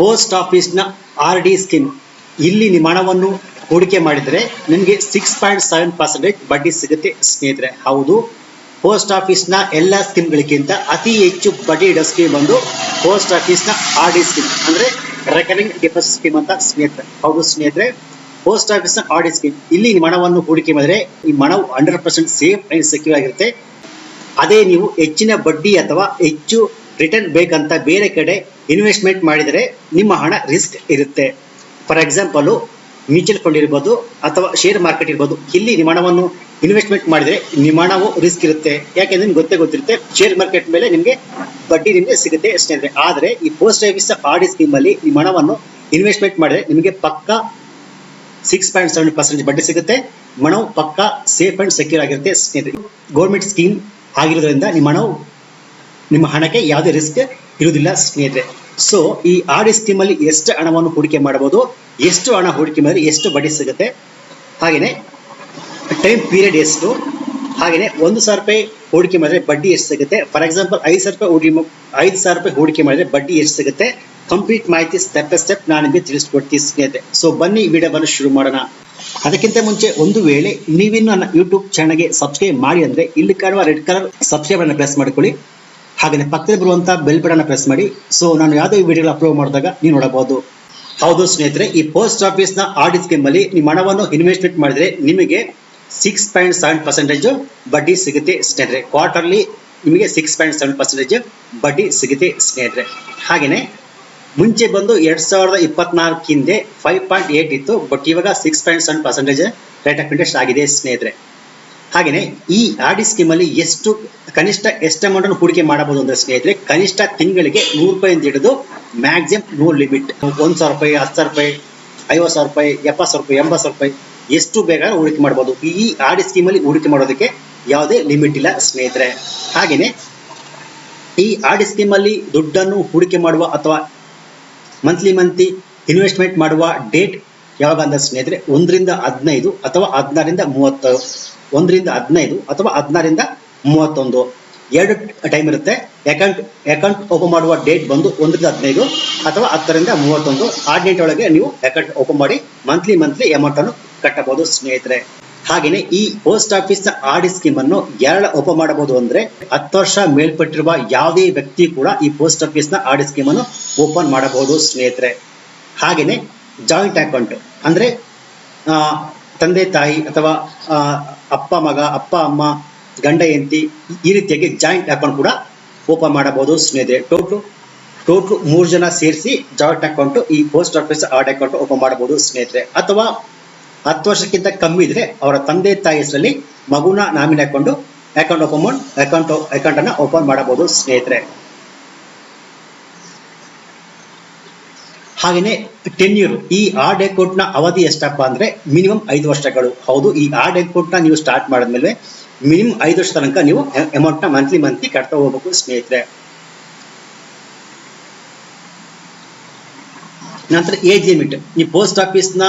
Post ಆಫೀಸ್ನ R D scheme. ಇಲ್ಲಿ ನಿಮ್ಮ ಹಣವನ್ನು ಹೂಡಿಕೆ ಮಾಡಿದರೆ ನಿಮಗೆ ಸಿಕ್ಸ್ ಪಾಯಿಂಟ್ ಸೆವೆನ್ ಪರ್ಸೆಂಟೇಜ್ ಬಡ್ಡಿ ಸಿಗುತ್ತೆ ಸ್ನೇಹಿತರೆ. ಹೌದು, ಪೋಸ್ಟ್ ಆಫೀಸ್ನ ಎಲ್ಲ ಸ್ಕೀಮ್ಗಳಿಗಿಂತ ಅತಿ ಹೆಚ್ಚು ಬಡ್ಡಿ ಇಡೋ ಸ್ಕೀಮ್ ಬಂದು ಪೋಸ್ಟ್ ಆಫೀಸ್ನ ಆರ್ ಡಿ ಸ್ಕೀಮ್, ಅಂದರೆ ರೆಕರಿಂಗ್ ಡಿಪಾಸಿಟ್ ಸ್ಕೀಮ್ ಅಂತ ಸ್ನೇಹಿತರೆ. ಹೌದು ಸ್ನೇಹಿತರೆ, ಪೋಸ್ಟ್ ಆಫೀಸ್ನ ಆರ್ ಡಿ ಸ್ಕೀಮ್. ಇಲ್ಲಿ ನಿಮ್ಮ ಹಣವನ್ನು ಹೂಡಿಕೆ ಮಾಡಿದರೆ ನಿಮ್ಮ ಹಣವು hundred percent safe and secure ಆಗಿರುತ್ತೆ. ಅದೇ ನೀವು ಹೆಚ್ಚಿನ ಬಡ್ಡಿ ಅಥವಾ ಹೆಚ್ಚು ರಿಟರ್ನ್ ಬೇಕಂತ ಬೇರೆ ಕಡೆ ಇನ್ವೆಸ್ಟ್ಮೆಂಟ್ ಮಾಡಿದರೆ ನಿಮ್ಮ ಹಣ ರಿಸ್ಕ್ ಇರುತ್ತೆ. ಫಾರ್ ಎಕ್ಸಾಂಪಲು ಮ್ಯೂಚುವಲ್ ಫಂಡ್ ಇರ್ಬೋದು ಅಥವಾ ಶೇರ್ ಮಾರ್ಕೆಟ್ ಇರ್ಬೋದು, ಇಲ್ಲಿ ನಿಮ್ಮ ಹಣವನ್ನು ಇನ್ವೆಸ್ಟ್ಮೆಂಟ್ ಮಾಡಿದರೆ ನಿಮ್ಮ ಹಣವು ರಿಸ್ಕ್ ಇರುತ್ತೆ. ಯಾಕೆಂದ್ರೆ ನಿಮ್ಗೆ ಗೊತ್ತೇ ಗೊತ್ತಿರುತ್ತೆ ಶೇರ್ ಮಾರ್ಕೆಟ್ ಮೇಲೆ ನಿಮಗೆ ಬಡ್ಡಿ ನಿಮಗೆ ಸಿಗುತ್ತೆ ಸ್ನೇಹಿತರೆ ಆದರೆ ಈ ಪೋಸ್ಟ್ ಆಫೀಸ್ ಸ್ಕೀಮ್ ಅಲ್ಲಿ ನಿಮ್ಮ ಹಣವನ್ನು ಇನ್ವೆಸ್ಟ್ಮೆಂಟ್ ಮಾಡಿದರೆ ನಿಮಗೆ ಪಕ್ಕ ಸಿಕ್ಸ್ ಪಾಯಿಂಟ್ ಸೆವೆನ್ ಪರ್ಸೆಂಟ್ ಬಡ್ಡಿ ಸಿಗುತ್ತೆ ಹಣವು ಪಕ್ಕ ಸೇಫ್ ಅಂಡ್ ಸೆಕ್ಯೂರ್ ಆಗಿರುತ್ತೆ ಸ್ನೇಹಿತರೆ ಗೌರ್ಮೆಂಟ್ ಸ್ಕೀಮ್ ಆಗಿರೋದ್ರಿಂದ ನಿಮ್ಮ ಹಣವು ನಿಮ್ಮ ಹಣಕ್ಕೆ ಯಾವುದೇ ರಿಸ್ಕ್ ಇರುವುದಿಲ್ಲ, ಸ್ನೇಹಿತರೆ. ಸೊ ಈ ಆರ್ ಎಸ್ ಟೀಮಲ್ಲಿ ಎಷ್ಟು ಹಣವನ್ನು ಹೂಡಿಕೆ ಮಾಡಬಹುದು, ಎಷ್ಟು ಹಣ ಹೂಡಿಕೆ ಮಾಡಿದ್ರೆ ಎಷ್ಟು ಬಡ್ಡಿ ಸಿಗುತ್ತೆ. ಹಾಗೆಯೇ ಟೈಮ್ ಪೀರಿಯಡ್ ಎಷ್ಟು, ಹಾಗೆಯೇ ಒಂದು ಸಾವಿರ ರೂಪಾಯಿ ಹೂಡಿಕೆ ಮಾಡಿದ್ರೆ ಬಡ್ಡಿ ಎಷ್ಟು ಸಿಗುತ್ತೆ. ಫಾರ್ ಎಕ್ಸಾಂಪಲ್ ಐದು ಸಾವಿರ ರೂಪಾಯಿ ಹೂಡಿಕೆ ಐದು ಸಾವಿರ ರೂಪಾಯಿ ಹೂಡಿಕೆ ಮಾಡಿದ್ರೆ ಬಡ್ಡಿ ಎಷ್ಟು ಸಿಗುತ್ತೆ. ಕಂಪ್ಲೀಟ್ ಮಾಹಿತಿ ಸ್ಟೆಪ್ ಬೈ ಸ್ಟೆಪ್ ನಾನು ನಿಮಗೆ ತಿಳಿಸ್ಕೊಡ್ತೀನಿ, ಸ್ನೇಹಿತರೆ. ಸೊ ಬನ್ನಿ ವಿಡಿಯೋವನ್ನು ಶುರು ಮಾಡೋಣ. ಅದಕ್ಕಿಂತ ಮುಂಚೆ ಒಂದು ವೇಳೆ ನೀವಿನ್ನು ನನ್ನ ಯೂಟ್ಯೂಬ್ ಚಾನಲ್ಗೆ ಸಬ್ಸ್ಕ್ರೈಬ್ ಮಾಡಿ ಅಂದರೆ ಇಲ್ಲಿ ಕಾಣುವ ರೆಡ್ ಕಲರ್ ಸಬ್ಸ್ಕ್ರೈಬ್ ಅನ್ನು ಪ್ರೆಸ್ ಮಾಡ್ಕೊಳ್ಳಿ. ಹಾಗೆಯೇ ಪಕ್ಕದಲ್ಲಿ ಬರುವಂತಹ ಬೆಲ್ ಬಟನ್ ಪ್ರೆಸ್ ಮಾಡಿ. ಸೊ ನಾನು ಯಾವುದೇ ವಿಡಿಯೋ ಅಪ್ಲೋಡ್ ಮಾಡಿದಾಗ ನೀವು ನೋಡಬಹುದು. ಹೌದು ಸ್ನೇಹಿತರೆ, ಈ ಪೋಸ್ಟ್ ಆಫೀಸ್ನ ಆಡಿಟ್ ಸ್ಕೀಮ್ ಅಲ್ಲಿ ನಿಮ್ಮ ಹಣವನ್ನು ಇನ್ವೆಸ್ಟ್ಮೆಂಟ್ ಮಾಡಿದ್ರೆ ನಿಮಗೆ ಸಿಕ್ಸ್ ಪಾಯಿಂಟ್ ಸೆವೆನ್ ಪರ್ಸೆಂಟೇಜ್ ಬಡ್ಡಿ ಸಿಗುತ್ತೆ ಸ್ನೇಹಿತರೆ. ಕ್ವಾರ್ಟರ್ಲಿ ನಿಮಗೆ ಸಿಕ್ಸ್ ಪಾಯಿಂಟ್ ಸೆವೆನ್ ಪರ್ಸೆಂಟೇಜ್ ಬಡ್ಡಿ ಸಿಗುತ್ತೆ ಸ್ನೇಹಿತರೆ. ಹಾಗೆಯೇ ಮುಂಚೆ ಬಂದು ಎರಡ್ ಸಾವಿರದ ಇಪ್ಪತ್ನಾಲ್ಕು ಹಿಂದೆ ಫೈವ್ ಪಾಯಿಂಟ್ ಏಟ್ ಇತ್ತು ಬಟ್ ಇವಾಗ six point seven percentage rate of interest ಆಗಿದೆ ಸ್ನೇಹಿತರೆ. ಹಾಗೆಯೇ ಈ ಆರ್ ಡಿ ಸ್ಕೀಮ್ ಅಲ್ಲಿ ಎಷ್ಟು ಕನಿಷ್ಠ ಎಷ್ಟು ಅಮೌಂಟನ್ನು ಹೂಡಿಕೆ ಮಾಡಬಹುದು ಅಂದ್ರೆ ಸ್ನೇಹಿತರೆ, ಕನಿಷ್ಠ ತಿಂಗಳಿಗೆ ನೂರು ರೂಪಾಯಿಂದ ಹಿಡಿದು ಮ್ಯಾಕ್ಸಿಮಮ್ ನೋ ಲಿಮಿಟ್ ಒಂದ್ ಸಾವಿರ ರೂಪಾಯಿ, ಹತ್ತು ಸಾವಿರ ರೂಪಾಯಿ, ಐವತ್ತು ಸಾವಿರ ರೂಪಾಯಿ, ಎಪ್ಪತ್ತು ಸಾವಿರ ರೂಪಾಯಿ, ಎಂಬತ್ತು ಸಾವಿರ ರೂಪಾಯಿ ಎಷ್ಟು ಬೇಗ ಹೂಡಿಕೆ ಮಾಡಬಹುದು. ಈ ಆರ್ ಡಿ ಸ್ಕೀಮ್ ಅಲ್ಲಿ ಹೂಡಿಕೆ ಮಾಡೋದಕ್ಕೆ ಯಾವುದೇ ಲಿಮಿಟ್ ಇಲ್ಲ ಸ್ನೇಹಿತರೆ. ಹಾಗೆಯೇ ಈ ಆರ್ ಡಿ ಸ್ಕೀಮ್ ಅಲ್ಲಿ ದುಡ್ಡನ್ನು ಹೂಡಿಕೆ ಮಾಡುವ ಅಥವಾ ಮಂತ್ಲಿ ಮಂತ್ಲಿ ಇನ್ವೆಸ್ಟ್ಮೆಂಟ್ ಮಾಡುವ ಡೇಟ್ ಯಾವಾಗ ಅಂದ್ರೆ ಸ್ನೇಹಿತರೆ? ಒಂದರಿಂದ ಹದಿನೈದು ಅಥವಾ ಹದಿನಾರರಿಂದ ಮೂವತ್ತು. ಒಂದರಿಂದ ಹದಿನೈದು ಅಥವಾ ಹದಿನಾರಿಂದ ಮೂವತ್ತೊಂದು. ಎರಡು ಟೈಮ್ ಇರುತ್ತೆ. ಅಕೌಂಟ್ ಅಕೌಂಟ್ ಓಪನ್ ಮಾಡುವ ಡೇಟ್ ಬಂದು ಒಂದರಿಂದ ಹದಿನೈದು ಅಥವಾ ಹತ್ತರಿಂದ ಮೂವತ್ತೊಂದು. ಆ ಡೇಟ್ ಒಳಗೆ ನೀವು ಅಕೌಂಟ್ ಓಪನ್ ಮಾಡಿ ಮಂತ್ಲಿ ಮಂತ್ಲಿ ಅಮೌಂಟ್ ಅನ್ನು ಕಟ್ಟಬಹುದು, ಸ್ನೇಹಿತರೆ. ಹಾಗೆಯೇ ಈ post office R D scheme ಅನ್ನು ಯಾರ ಓಪನ್ ಮಾಡಬಹುದು ಅಂದ್ರೆ ಹತ್ತು ವರ್ಷ ಮೇಲ್ಪಟ್ಟಿರುವ ಯಾವುದೇ ವ್ಯಕ್ತಿ ಕೂಡ ಈ ಪೋಸ್ಟ್ ಆಫೀಸ್ನ ಡಿ ಸ್ಕೀಮ್ ಅನ್ನು ಓಪನ್ ಮಾಡಬಹುದು, ಸ್ನೇಹಿತರೆ. ಹಾಗೆಯೇ ಜಾಯಿಂಟ್ ಅಕೌಂಟ್ ಅಂದ್ರೆ ತಂದೆ, ತಾಯಿ ಅಥವಾ ಅಪ್ಪ, ಮಗ, ಅಪ್ಪ, ಅಮ್ಮ, ಗಂಡ, ಹೆಂಡತಿ ಈ ರೀತಿಯಾಗಿ ಜಾಯಿಂಟ್ ಅಕೌಂಟ್ ಕೂಡ ಓಪನ್ ಮಾಡಬಹುದು ಸ್ನೇಹಿತರೆ. ಟೋಟಲ್ ಟೋಟಲ್ ಮೂರು ಜನ ಸೇರಿಸಿ ಜಾಯಿಂಟ್ ಅಕೌಂಟ್ ಈ post office R D account open ಮಾಡಬಹುದು ಸ್ನೇಹಿತರೆ. ಅಥವಾ ಹತ್ತು ವರ್ಷಕ್ಕಿಂತ ಕಮ್ಮಿ ಇದ್ರೆ ಅವರ ತಂದೆ, ತಾಯಿ ಹೆಸರಲ್ಲಿ ಮಗುನ ನಾಮಿನಿ ಹಾಕೊಂಡು ಅಕೌಂಟ್ ಓಪನ್ ಅಕೌಂಟ್ ಅಕೌಂಟ್ ಅನ್ನ ಓಪನ್ ಮಾಡಬಹುದು ಸ್ನೇಹಿತರೆ. ಹಾಗೆಯೇ ಟೆನ್ಯೂರ್ ಈ ಆರ್ಡ್ನ ಅವಧಿ ಎಷ್ಟಪ್ಪ ಅಂದ್ರೆ ಮಿನಿಮಮ್ ಐದು ವರ್ಷಗಳು. ಹೌದು, ಈ ಆರ್ಡ್ನ ನೀವು ಸ್ಟಾರ್ಟ್ ಮಾಡಿದ್ಮೇಲೆ ಮಿನಿಮಮ್ ಐದು ವರ್ಷ ತನಕ ನೀವು ಅಮೌಂಟ್ನ ಮಂತ್ಲಿ ಮಂತ್ಲಿ ಕಟ್ತಾ ಹೋಗ್ಬೇಕು ಸ್ನೇಹಿತರೆ. ನಂತರ ಏಜ್ ಲಿಮಿಟ್ ಈ ಪೋಸ್ಟ್ ಆಫೀಸ್ನ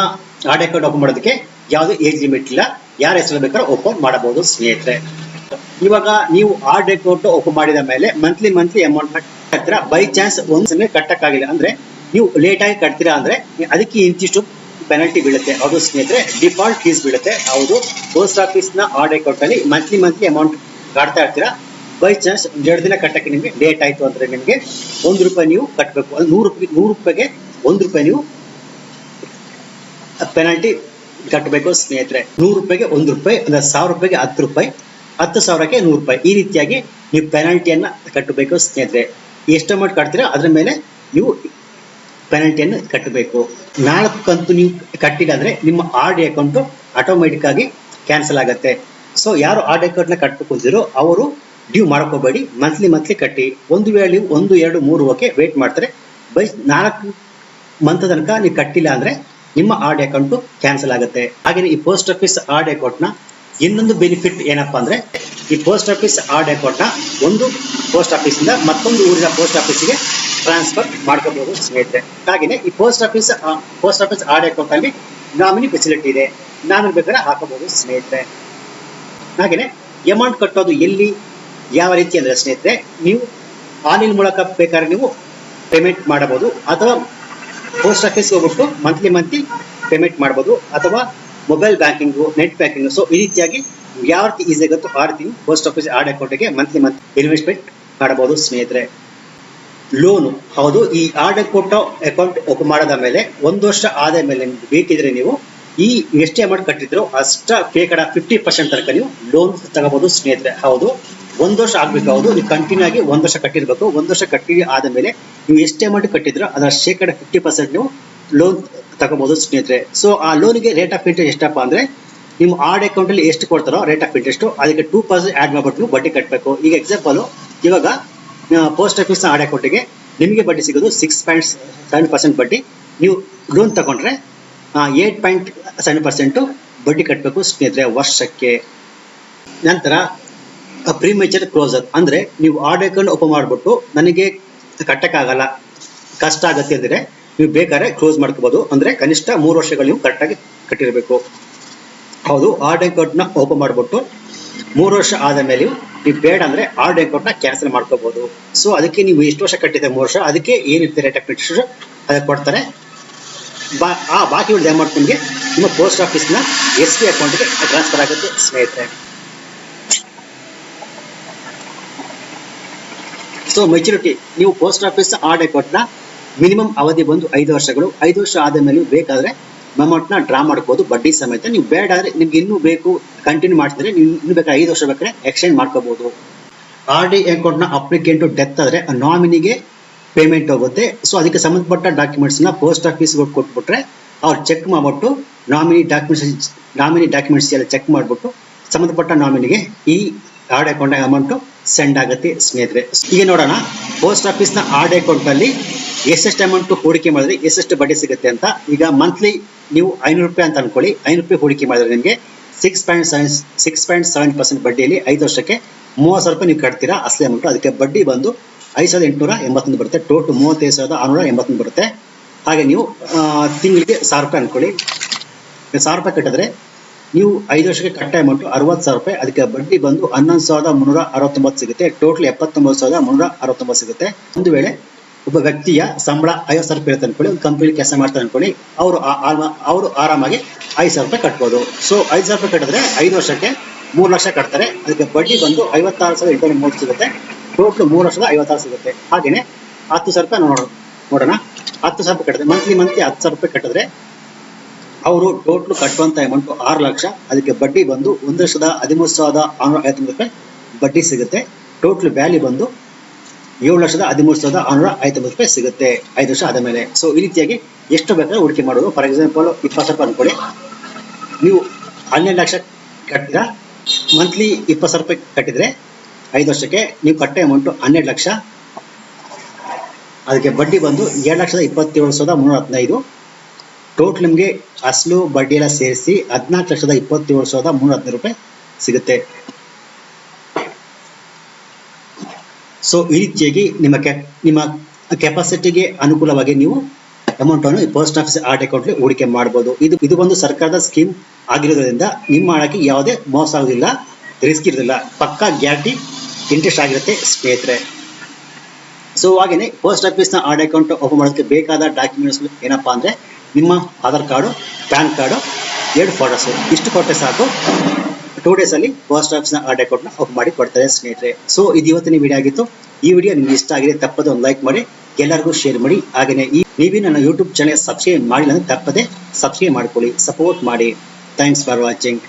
ಆರ್ಡ್ ಅಕೌಂಟ್ ಓಪನ್ ಮಾಡೋದಕ್ಕೆ ಯಾವುದೇ ಏಜ್ ಲಿಮಿಟ್ ಇಲ್ಲ, ಯಾರ ಹೆಸರು ಬೇಕಾದ್ರೂ ಓಪನ್ ಮಾಡಬಹುದು ಸ್ನೇಹಿತರೆ. ಇವಾಗ ನೀವು ಆರ್ಡ್ ಅಕೌಂಟ್ ಓಪನ್ ಮಾಡಿದ ಮೇಲೆ ಮಂತ್ಲಿ ಮಂತ್ಲಿ ಅಮೌಂಟ್ ಹತ್ರ ಬೈ ಚಾನ್ಸ್ ಒಂದ್ಸಲ ಕಟ್ಟಕ್ಕಾಗಿಲ್ಲ. ಅಂದ್ರೆ ನೀವು ಲೇಟಾಗಿ ಕಟ್ತೀರಾ ಅಂದ್ರೆ ಅದಕ್ಕೆ ಇಂತಿಷ್ಟು ಪೆನಲ್ಟಿ ಬೀಳುತ್ತೆ. ಅದು ಸ್ನೇಹಿತರೆ ಡಿಫಾಲ್ಟ್ ಫೀಸ್ ಬೀಳುತ್ತೆ. ಹೌದು ಪೋಸ್ಟ್ ಆಫೀಸ್ನ ಆರ್ಡ್ ಅಕೌಂಟಲ್ಲಿ ಮಂತ್ಲಿ ಮಂತ್ಲಿ ಅಮೌಂಟ್ ಕಟ್ತಾ ಇರ್ತೀರಾ. ಬೈ ಚಾನ್ಸ್ ಎರಡು ದಿನ ಕಟ್ಟಕ್ಕೆ ನಿಮಗೆ ಲೇಟ್ ಆಯ್ತು ಅಂದ್ರೆ ನಿಮಗೆ ಒಂದು ರೂಪಾಯಿ ನೀವು ಕಟ್ಟಬೇಕು ಅಲ್ಲಿ ನೂರು ರೂಪಾಯಿ, ನೂರು ರೂಪಾಯಿಗೆ ಒಂದು ರೂಪಾಯಿ ನೀವು ಪೆನಾಲ್ಟಿ ಕಟ್ಟಬೇಕು ಸ್ನೇಹಿತರೆ. ನೂರು ರೂಪಾಯಿಗೆ ಒಂದು ರೂಪಾಯಿ, ಅಂದ್ರೆ ಸಾವಿರ ರೂಪಾಯಿಗೆ ಹತ್ತು ರೂಪಾಯಿ, ಹತ್ತು ಸಾವಿರಕ್ಕೆ ನೂರು ರೂಪಾಯಿ. ಈ ರೀತಿಯಾಗಿ ನೀವು ಪೆನಾಲ್ಟಿಯನ್ನು ಕಟ್ಟಬೇಕು ಸ್ನೇಹಿತರೆ. ಎಷ್ಟು ಅಮೌಂಟ್ ಕಟ್ತೀರಾ? ಅದರ ಮೇಲೆ ನೀವು ಪೆನಾಲ್ಟಿಯನ್ನು ಕಟ್ಟಬೇಕು. ನಾಲ್ಕು ಕಂತು ನೀವು ಕಟ್ಟಿಲ್ಲ ಅಂದ್ರೆ ನಿಮ್ಮ ಆರ್ ಡಿ ಅಕೌಂಟ್ ಆಟೋಮೆಟಿಕ್ ಆಗಿ ಕ್ಯಾನ್ಸಲ್ ಆಗುತ್ತೆ. ಸೊ ಯಾರು ಆರ್ ಡಿ ಅಕೌಂಟ್ನ ಕಟ್ಟಬೇಕು ಅಂತಿರೋ ಅವರು ಡ್ಯೂ ಮಾಡ್ಕೋಬೇಡಿ. ಮಂತ್ಲಿ ಮಂತ್ಲಿ ಕಟ್ಟಿ. ಒಂದು ವೇಳೆ ನೀವು ಒಂದು, ಎರಡು, ಮೂರು ಓಕೆ ವೇಟ್ ಮಾಡ್ತಾರೆ. ಬೈ ನಾಲ್ಕು ಮಂತ್ ತನಕ ನೀವು ಕಟ್ಟಿಲ್ಲ ಅಂದ್ರೆ ನಿಮ್ಮ ಆರ್ ಡಿ ಅಕೌಂಟ್ ಕ್ಯಾನ್ಸಲ್ ಆಗುತ್ತೆ. ಹಾಗೆ ಈ ಪೋಸ್ಟ್ ಆಫೀಸ್ ಆರ್ಡ್ ಅಕೌಂಟ್ನ ಇನ್ನೊಂದು ಬೆನಿಫಿಟ್ ಏನಪ್ಪಾ ಅಂದ್ರೆ ಈ ಪೋಸ್ಟ್ ಆಫೀಸ್ ಆರ್ಡ್ ಅಕೌಂಟ್ನ ಒಂದು ಪೋಸ್ಟ್ ಆಫೀಸ್ ಇಂದ ಮತ್ತೊಂದು ಊರಿನ ಪೋಸ್ಟ್ ಆಫೀಸ್ಗೆ ಟ್ರಾನ್ಸ್ಫರ್ ಮಾಡ್ಕೋಬಹುದು ಸ್ನೇಹಿತರೆ. ಹಾಗೆಯೇ ಈ post office post office R D account ಅಲ್ಲಿ ನಾಮಿನಿ ಫೆಸಿಲಿಟಿ ಇದೆ. ನಾಮಿನಿ ಬೇಕಾದ್ರೆ ಹಾಕಬಹುದು ಸ್ನೇಹಿತರೆ. ಹಾಗೆಯೇ ಅಮೌಂಟ್ ಕಟ್ಟೋದು ಎಲ್ಲಿ, ಯಾವ ರೀತಿ ಅಂದ್ರೆ ಸ್ನೇಹಿತರೆ, ನೀವು ಆನ್ಲೈನ್ ಮೂಲಕ ಬೇಕಾದ್ರೆ ನೀವು ಪೇಮೆಂಟ್ ಮಾಡಬಹುದು ಅಥವಾ ಪೋಸ್ಟ್ ಆಫೀಸ್ಗೆ ಹೋಗ್ಬಿಟ್ಟು ಮಂತ್ಲಿ ಮಂತ್ಲಿ ಪೇಮೆಂಟ್ ಮಾಡ್ಬೋದು ಅಥವಾ mobile banking net banking so ಈ ರೀತಿಯಾಗಿ ಯಾವ ರೀತಿ ಈಸಿ ಆಗುತ್ತೋ ಆ ರೀತಿ ಪೋಸ್ಟ್ ಆಫೀಸ್ ಆರ್ಡ್ ಅಕೌಂಟ್ಗೆ ಮಂತ್ಲಿ ಮಂತ್ ಇನ್ವೆಸ್ಟ್ಮೆಂಟ್ ಮಾಡಬಹುದು ಸ್ನೇಹಿತರೆ. ಲೋನು ಹೌದು, ಈ ಆರ್ಡರ್ ಕೊಟ್ಟ ಅಕೌಂಟ್ ಓಪನ್ ಮಾಡದ ಮೇಲೆ ಒಂದು ವರ್ಷ ಆದ ಮೇಲೆ ಬೇಕಿದ್ರೆ ನೀವು ಈ ಎಷ್ಟೇ ಅಮೌಂಟ್ ಕಟ್ಟಿದ್ರು, ಅಷ್ಟ ಶೇಕಡ ಫಿಫ್ಟಿ ಪರ್ಸೆಂಟ್ ತನಕ ನೀವು ಲೋನ್ ತಗೋಬಹುದು ಸ್ನೇಹಿತರೆ. ಹೌದು, ಒಂದು ವರ್ಷ ಆಗ್ಬೇಕು, ಹೌದು, ನೀವು ಕಂಟಿನ್ಯೂ ಆಗಿ ಒಂದು ವರ್ಷ ಕಟ್ಟಿರ್ಬೇಕು, ಒಂದು ವರ್ಷ ಕಟ್ಟಿ ಆದ ಮೇಲೆ ನೀವು ಎಷ್ಟೇ ಅಮೌಂಟ್ ಕಟ್ಟಿದ್ರು ಅದರ ಶೇಕಡ ಫಿಫ್ಟಿ ಪರ್ಸೆಂಟ್ ನೀವು ಲೋನ್ ತಗೋಬಹುದು ಸ್ನೇಹಿತರೆ. ಸೊ ಆ ಲೋನ್ಗೆ ರೇಟ್ ಆಫ್ ಇಂಟ್ರೆಸ್ಟ್ ಎಷ್ಟಪ್ಪ ಅಂದ್ರೆ ನಿಮ್ಮ ಆರ್ಡ್ ಅಕೌಂಟ್ ಅಲ್ಲಿ ಎಷ್ಟು ಕೊಡ್ತಾರೋ ರೇಟ್ ಆಫ್ ಇಂಟ್ರೆಸ್ಟ್ ಅದಕ್ಕೆ ಟೂ ಪರ್ಸೆಂಟ್ ಆಡ್ ಮಾಡ್ಬಿಟ್ಟು ಬಡ್ಡಿ ಕಟ್ಟಬೇಕು ಈಗ ಎಕ್ಸಾಂಪಲ್ ಇವಾಗ ಪೋಸ್ಟ್ ಆಫೀಸ್ ಆರ್ಡ್ ಅಕೌಂಟಿಗೆ ನಿಮಗೆ ಬಡ್ಡಿ ಸಿಗೋದು ಸಿಕ್ಸ್ ಪಾಯಿಂಟ್ ಸೆವೆನ್ ಪರ್ಸೆಂಟ್ ಬಡ್ಡಿ. ನೀವು ಲೋನ್ ತಗೊಂಡ್ರೆ ಏಟ್ ಪಾಯಿಂಟ್ ಸೆವೆನ್ ಪರ್ಸೆಂಟು ಬಡ್ಡಿ ಕಟ್ಟಬೇಕು ಸ್ನೇಹಿತರೆ ವರ್ಷಕ್ಕೆ. ನಂತರ ಪ್ರೀಮೇಚರ್ ಕ್ಲೋಸರ್ ಅಂದ್ರೆ ನೀವು ಆರ್ಡ್ ಅಕೌಂಟ್ ಓಪನ್ ಮಾಡಿಬಿಟ್ಟು ನನಗೆ ಕಟ್ಟಕ್ಕಾಗಲ್ಲ, ಕಷ್ಟ ಆಗತ್ತೆ ಅಂದ್ರೆ ನೀವು ಬೇಕಾದ್ರೆ ಕ್ಲೋಸ್ ಮಾಡ್ಕೋಬೋದು. ಅಂದ್ರೆ ಕನಿಷ್ಠ ಮೂರು ವರ್ಷಗಳು ನೀವು ಕರೆಕ್ಟಾಗಿ ಕಟ್ಟಿರಬೇಕು. ಹೌದು ಆರ್ಡ್ ಅಕೌಂಟ್ನ ಓಪನ್ ಮಾಡಿಬಿಟ್ಟು ಮೂರು ವರ್ಷ ಆದ ಮೇಲೆ ಬೇಡ ಅಂದ್ರೆ ಆರ್ನ ಕ್ಯಾನ್ಸಲ್ ಮಾಡ್ಕೋಬಹುದು ಸೊ ಅದಕ್ಕೆ ನೀವು ಎಷ್ಟು ವರ್ಷ ಕಟ್ಟಿದೆ ಮೂರು ವರ್ಷ? ಅದಕ್ಕೆ ಏನಿರುತ್ತೆ ರೇಟ್ ಅದಕ್ಕೆ ಕೊಡ್ತಾರೆ. ಬಾ, ಆ ಬಾಕಿ ಉಳಿದ ಅಮೌಂಟ್ ನಿಮಗೆ ನಿಮ್ಮ ಪೋಸ್ಟ್ ಆಫೀಸ್ನ ಎಸ್ ಬಿ ಅಕೌಂಟ್ಗೆ ಟ್ರಾನ್ಸ್ಫರ್ ಆಗುತ್ತೆ, ಸ್ನೇಹಿತರೆ. ಸೊ ಮೆಚುರಿಟಿ ನೀವು ಪೋಸ್ಟ್ ಆಫೀಸ್ ಆರ್ಡ್ ಅಕೌಂಟ್ನ ಮಿನಿಮಮ್ ಅವಧಿ ಬಂದು ಐದು ವರ್ಷಗಳು. ಐದು ವರ್ಷ ಆದ ನೀವು ಬೇಕಾದ್ರೆ ಅಮೌಂಟ್ನ ಡ್ರಾ ಮಾಡ್ಕೋದು, ಬಡ್ಡಿ ಸಮೇತ. ನೀವು ಬೇಡ ಆದ್ರೆ ನಿಮ್ಗೆ ಇನ್ನೂ ಬೇಕು ಕಂಟಿನ್ಯೂ ಮಾಡ್ತಿದ್ರೆ ನೀವು ಇನ್ನು ಬೇಕಾದ್ರೆ ಐದು ವರ್ಷ ಬೇಕಾದ್ರೆ ಎಕ್ಸ್ಚೇಂಜ್ ಮಾಡ್ಕೋಬಹುದು ಆರ್ ಡಿ ಅಕೌಂಟ್ನ ಅಪ್ಲಿಕೆಂಟ್ ಡೆತ್ ಆದರೆ ನಾಮಿನಿಗೆ ಪೇಮೆಂಟ್ ಹೋಗುತ್ತೆ. ಸೊ ಅದಕ್ಕೆ ಸಂಬಂಧಪಟ್ಟ ಡಾಕ್ಯುಮೆಂಟ್ಸ್ನ ಪೋಸ್ಟ್ ಆಫೀಸ್ಗೆ ಕೊಟ್ಬಿಟ್ರೆ ಅವ್ರು ಚೆಕ್ ಮಾಡ್ಬಿಟ್ಟು ನಾಮಿನಿ ಡಾಕ್ಯುಮೆಂಟ್ಸ್ ನಾಮಿನಿ ಡಾಕ್ಯುಮೆಂಟ್ಸ್ ಎಲ್ಲ ಚೆಕ್ ಮಾಡಿಬಿಟ್ಟು ಸಂಬಂಧಪಟ್ಟ ನಾಮಿನಿಗೆ ಈ ಆರ್ಡ್ ಅಕೌಂಟ್ ಅಮೌಂಟ್ ಸೆಂಡ್ ಆಗುತ್ತೆ ಸ್ನೇಹಿತರೆ. ಈಗ ನೋಡೋಣ ಪೋಸ್ಟ್ ಆಫೀಸ್ನ ಆರ್ಡ್ ಅಕೌಂಟಲ್ಲಿ ಎಷ್ಟೆಷ್ಟು ಅಮೌಂಟ್ ಹೂಡಿಕೆ ಮಾಡಿದ್ರೆ ಎಷ್ಟೆಷ್ಟು ಬಡ್ಡಿ ಸಿಗುತ್ತೆ ಅಂತ ಈಗ ಮಂತ್ಲಿ ನೀವು ಐನೂರು ರೂಪಾಯಿ ಅಂತ ಅನ್ಕೊಳ್ಳಿ. ಐನೂರು ರೂಪಾಯಿ ಹೂಡಿಕೆ ಮಾಡಿದ್ರೆ ನಿಮಗೆ six point seven six point seven percent ಬಡ್ಡಿಯಲ್ಲಿ ಐದು ವರ್ಷಕ್ಕೆ ಮೂವತ್ತು ಸಾವಿರ ರೂಪಾಯಿ ನೀವು ಕಟ್ತೀರಾ, ಅಸಲಿ ಅಮೌಂಟ್ ಅದಕ್ಕೆ ಬಡ್ಡಿ ಬಂದು ಐದು ಸಾವಿರದ ಎಂಟುನೂರ ಎಂಬತ್ತೊಂದು ಬರುತ್ತೆ. ಟೋಟಲ್ ಮೂವತ್ತೈದು ಸಾವಿರದ ಆರುನೂರ ಎಂಬತ್ತೊಂದು ಬರುತ್ತೆ. ಹಾಗೆ ನೀವು ತಿಂಗಳಿಗೆ ಸಾವಿರ ರೂಪಾಯಿ ಅನ್ಕೊಳ್ಳಿ. ಈಗ ಸಾವಿರ ರೂಪಾಯಿ ಕಟ್ಟಿದ್ರೆ ನೀವು ಐದು ವರ್ಷಕ್ಕೆ ಕಟ್ಟ ಅಮೌಂಟ್ ಅರವತ್ತು ಸಾವಿರ ರೂಪಾಯಿ. ಅದಕ್ಕೆ ಬಡ್ಡಿ ಬಂದು ಹನ್ನೊಂದು ಸಾವಿರದ ಮುನ್ನೂರ ಅರವತ್ತೊಂಬತ್ತು ಸಿಗುತ್ತೆ. ಟೋಟಲ್ ಎಪ್ಪತ್ತೊಂಬತ್ತು ಸಾವಿರದ ಮುನ್ನೂರ ಅರವತ್ತೊಂಬತ್ತು ಸಿಗುತ್ತೆ. ಒಂದು ವೇಳೆ ಒಬ್ಬ ವ್ಯಕ್ತಿಯ ಸಂಬಳ ಐವತ್ತು ಸಾವಿರ ರೂಪಾಯಿ ಇರುತ್ತೆ ಅನ್ಕೊಳ್ಳಿ, ಒಂದು ಕಂಪನಿ ಕೆಲಸ ಮಾಡ್ತಾರೆ ಅನ್ಕೊಳ್ಳಿ, ಅವರು ಅವರು ಆರಾಮಾಗಿ ಐದು ಸಾವಿರ ರೂಪಾಯಿ ಕಟ್ಬೋದು. ಸೊ ಐದು ಸಾವಿರ ರೂಪಾಯಿ ಕಟ್ಟಿದ್ರೆ ಐದು ವರ್ಷಕ್ಕೆ ಮೂರು ಲಕ್ಷ ಕಟ್ತಾರೆ. ಅದಕ್ಕೆ ಬಡ್ಡಿ ಬಂದು ಐವತ್ತಾರು ಸಾವಿರ ಎಂಟು ಮೂರು ಸಿಗುತ್ತೆ. ಟೋಟಲ್ ಮೂರು ವರ್ಷದ ಐವತ್ತಾರು ಸಿಗುತ್ತೆ. ಹಾಗೆಯೇ ಹತ್ತು ಸಾವಿರ ರೂಪಾಯಿ ನೋಡೋಣ ನೋಡೋಣ. ಹತ್ತು ಸಾವಿರ ರೂಪಾಯಿ ಕಟ್ಟಿದ್ರೆ ಮಂತ್ಲಿ ಮಂತ್ಲಿ ಹತ್ತು ಸಾವಿರ ರೂಪಾಯಿ ಕಟ್ಟಿದ್ರೆ ಅವರು ಟೋಟಲ್ ಕಟ್ಟುವಂತ ಅಮೌಂಟ್ ಆರು ಲಕ್ಷ, ಅದಕ್ಕೆ ಬಡ್ಡಿ ಬಂದು ಒಂದು ಲಕ್ಷದ ಹದಿಮೂರು ಸಾವಿರದ ಆರುನೂರ ಐವತ್ತೊಂದು ರೂಪಾಯಿ ಬಡ್ಡಿ ಸಿಗುತ್ತೆ. ಟೋಟಲ್ ವ್ಯಾಲ್ಯೂ ಬಂದು ಏಳು ಲಕ್ಷದ ಹದಿಮೂರು ಸಾವಿರದ ಆರುನೂರ ಐವತ್ತೊಂಬತ್ತು ರೂಪಾಯಿ ಸಿಗುತ್ತೆ. ಐದು ವರ್ಷ ಆದ ಮೇಲೆ. ಸೊ ಈ ರೀತಿಯಾಗಿ ಎಷ್ಟು ಬೇಕಾದ್ರೆ ಹೂಡಿಕೆ ಮಾಡೋದು. ಫಾರ್ ಎಕ್ಸಾಂಪಲ್ ಇಪ್ಪತ್ತು ರೂಪಾಯಿ ಅನ್ಕೊಳ್ಳಿ. ನೀವು ಹನ್ನೆರಡು ಲಕ್ಷ ಕಟ್ಟಿದ್ರ ಮಂತ್ಲಿ ಇಪ್ಪತ್ತು ಸಾವಿರ ರೂಪಾಯಿ ಕಟ್ಟಿದ್ರೆ ಐದು ವರ್ಷಕ್ಕೆ ನೀವು ಕಟ್ಟೆ ಅಮೌಂಟು ಹನ್ನೆರಡು ಲಕ್ಷ. ಅದಕ್ಕೆ ಬಡ್ಡಿ ಬಂದು ಎರಡು ಲಕ್ಷದ ಇಪ್ಪತ್ತೇಳು ಸಾವಿರದ ಮುನ್ನೂರ ಹದಿನೈದು. ಟೋಟಲ್ ನಿಮಗೆ ಅಸಲು ಬಡ್ಡಿ ಎಲ್ಲ ಸೇರಿಸಿ ಹದಿನಾಲ್ಕು ಲಕ್ಷದ ಇಪ್ಪತ್ತೇಳು ಸಾವಿರದ ಮುನ್ನೂರ ಹದಿನೈದು ರೂಪಾಯಿ ಸಿಗುತ್ತೆ. ಸೊ ಈ ರೀತಿಯಾಗಿ ನಿಮ್ಮ ನಿಮ್ಮ ಕೆಪಾಸಿಟಿಗೆ ಅನುಕೂಲವಾಗಿ ನೀವು ಅಮೌಂಟ್ ಅನ್ನು ಪೋಸ್ಟ್ ಆಫೀಸ್ ಆರ್ಟ್ ಅಕೌಂಟ್ಲಿ ಹೂಡಿಕೆ ಮಾಡಬಹುದು ಇದು ಇದು ಒಂದು ಸರ್ಕಾರದ ಸ್ಕೀಮ್ ಆಗಿರೋದ್ರಿಂದ ನಿಮ್ಮ ಹಣಕ್ಕೆ ಯಾವುದೇ ಮೋಸ ಆಗೋದಿಲ್ಲ ರಿಸ್ಕ್ ಇರೋದಿಲ್ಲ. ಪಕ್ಕಾ ಗ್ಯಾರಂಟಿ ಇಂಟ್ರೆಸ್ಟ್ ಆಗಿರುತ್ತೆ, ಸ್ನೇಹಿತರೆ. ಸೊ ಹಾಗೇನೆ ಪೋಸ್ಟ್ ಆಫೀಸ್ನ ಆರ್ಟ್ ಅಕೌಂಟ್ ಓಪನ್ ಮಾಡೋದಕ್ಕೆ ಬೇಕಾದ ಡಾಕ್ಯುಮೆಂಟ್ಸ್ ಏನಪ್ಪಾ ಅಂದ್ರೆ ನಿಮ್ಮ ಆಧಾರ್ ಕಾರ್ಡು, ಪ್ಯಾನ್ ಕಾರ್ಡು, ಎರಡು ಫೋಟೋಸು ಇಷ್ಟು ಕೊಟ್ಟರೆ ಸಾಕು. ಟೂ ಡೇಸ್ ಅಲ್ಲಿ ಪೋಸ್ಟ್ ಆಫೀಸ್ನ ಆರ್ಡ್ ಅಕೌಂಟ್ನ ಓಪನ್ ಮಾಡಿ ಕೊಡ್ತಾರೆ ಸ್ನೇಹಿತರೆ. ಸೊ ಇದು ಇವತ್ತಿನ ವಿಡಿಯೋ ಆಗಿತ್ತು. ಈ ವಿಡಿಯೋ ನಿಮ್ಗೆ ಇಷ್ಟ ಆಗಿದೆ ತಪ್ಪದೆ ಒಂದು ಲೈಕ್ ಮಾಡಿ, ಎಲ್ಲರಿಗೂ ಶೇರ್ ಮಾಡಿ. ಹಾಗೆಯೇ ಈ ನೀವು ನನ್ನ ಯೂಟ್ಯೂಬ್ ಚಾನೆಲ್ ಸಬ್ಸ್ಕ್ರೈಬ್ ಮಾಡಿಲ್ಲ ಅಂದ್ರೆ ತಪ್ಪದೆ ಸಬ್ಸ್ಕ್ರೈಬ್ ಮಾಡ್ಕೊಳ್ಳಿ ಸಪೋರ್ಟ್ ಮಾಡಿ. Thanks for watching